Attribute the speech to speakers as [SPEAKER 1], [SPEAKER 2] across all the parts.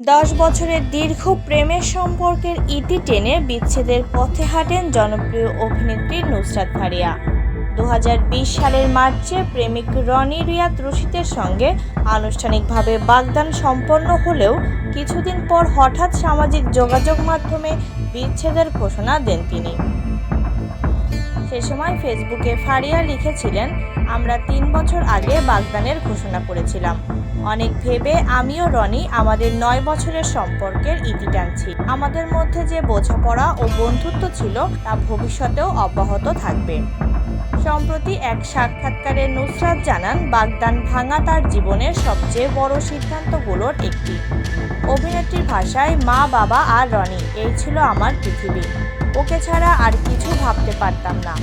[SPEAKER 1] দশ বছরের দীর্ঘ প্রেমের সম্পর্কের ইতি টেনে বিচ্ছেদের পথে হাঁটেন জনপ্রিয় অভিনেত্রী নুসরাত ফারিয়া। দু সালের মার্চে প্রেমিক রনি রিয়াদ রশিদের সঙ্গে আনুষ্ঠানিকভাবে বাগদান সম্পন্ন হলেও কিছুদিন পর হঠাৎ সামাজিক যোগাযোগ মাধ্যমে বিচ্ছেদের ঘোষণা দেন তিনি। সে সময় ফেসবুকে ফারিয়া লিখেছিলেন, আমরা তিন বছর আগে বাগদানের ঘোষণা করেছিলাম। অনেক ভেবে আমিও রনি আমাদের নয় বছরের সম্পর্কের ইতি টানছি। আমাদের মধ্যে যে বোঝাপড়া ও বন্ধুত্ব ছিল, তা ভবিষ্যতেও অব্যাহত থাকবে। সম্প্রতি এক সাক্ষাৎকারে নুসরাত জানান, বাগদান ভাঙা তার জীবনের সবচেয়ে বড় সিদ্ধান্তগুলোর একটি। অভিনেত্রীর ভাষায়, মা, বাবা আর রনি, এই ছিল আমার পৃথিবী। ওকে ছাড়া আর কিছু ভাবতে পারতাম না।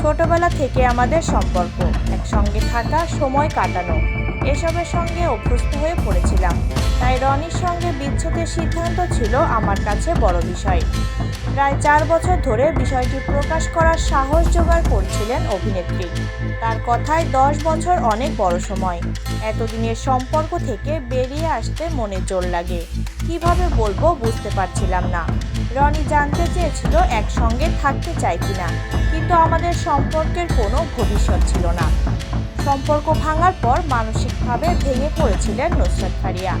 [SPEAKER 1] ছোটবেলা থেকে আমাদের সম্পর্ক, একসঙ্গে থাকা, সময় কাটানো, এসবের সঙ্গে অভ্যস্ত হয়ে পড়েছিলাম। তাই রনির সঙ্গে বিচ্ছেদের সিদ্ধান্ত ছিল আমার কাছে বড় বিষয়। প্রায় চার বছর ধরে বিষয়টি প্রকাশ করার সাহস জোগাড় করছিলেন অভিনেত্রী। তার কথায় দশ বছর অনেক বড় সময়। এতদিনের সম্পর্ক থেকে বেরিয়ে আসতে মনে জোর লাগে। কীভাবে বলব বুঝতে পারছিলাম না। রনি জানতে চেয়েছিল একসঙ্গে থাকতে চাই কিনা, কিন্তু আমাদের সম্পর্কের কোনো ভবিষ্যৎ ছিল না। সম্পর্ক ভাঙার পর মানসিকভাবে ভেঙে পড়েছিলেন নুসরাত ফারিয়া।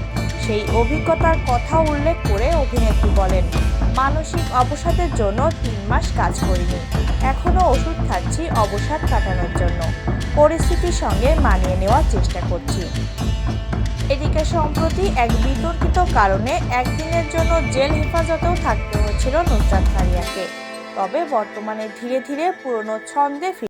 [SPEAKER 1] সেই অভিজ্ঞতার কথা উল্লেখ করে অভিনেত্রী বলেন, মানসিক অবসাদের জন্য তিন মাস কাজ করিনি। এখনও ওষুধ খাচ্ছি, অবসাদ কাটানোর জন্য। পরিস্থিতির সঙ্গে মানিয়ে নেওয়ার চেষ্টা করছি। এদিকে সম্প্রতি এক বিতর্কিত কারণে একদিনের জন্য জেল হেফাজতেও থাকতে হয়েছিল নুসরাত ফারিয়াকে তবে বর্তমানে ধীরে ধীরে পুরনো ছন্দে